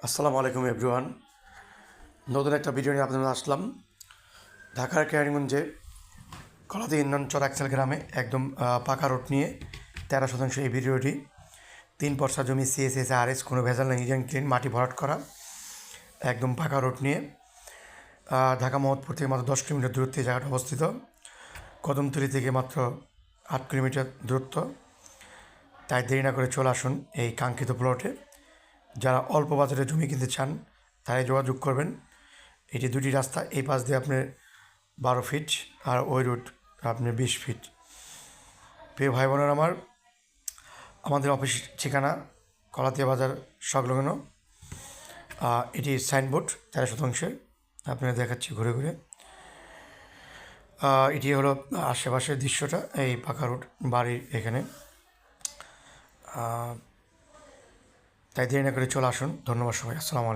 আসসালামু আলাইকুম এভরিওয়ান নতুন একটা ভিডিও নিয়ে আপনাদের আসলাম। ঢাকার কেরানীগঞ্জে কলাদি ইন্নন চরাক্সাল গ্রামে একদম পাকা রোড নিয়ে তেরো শতাংশ এই ভিডিওটি। তিন পর্সা জমি সিএসএস আর এস কোনো ভেজাল নেই ইজেন ক্লিন মাটি ভরাট করা। একদম পাকা রোড নিয়ে ঢাকা মোহাম্মদপুর থেকে মাত্র দশ কিলোমিটার দূরত্বে জায়গাটা অবস্থিত। কদমতলি থেকে মাত্র আট কিলোমিটার দূরত্ব। তাই দেরি না করে চলে আসুন এই কাঙ্ক্ষিত প্লটে যারা অল্প বাজারে জমি কিনতে চান তাই যোগাযোগ করবেন। এটি দুটি রাস্তা, এই পাশ দিয়ে আপনার বারো ফিট আর ওই রুট আপনার বিশ ফিট প্রিয় ভাই বোনেরা আমার, আমাদের অফিস ঠিকানা কলাতিয়া বাজার সংলগ্ন। এটি সাইনবোর্ড তেরো শতাংশে আপনারা দেখাচ্ছি ঘুরে ঘুরে। এটি হলো আশেপাশের দৃশ্যটা, এই পাকা রোড বাড়ির এখানে। তাই দেরি না করে চলে আসুন। ধন্যবাদ সবাই আসসালামু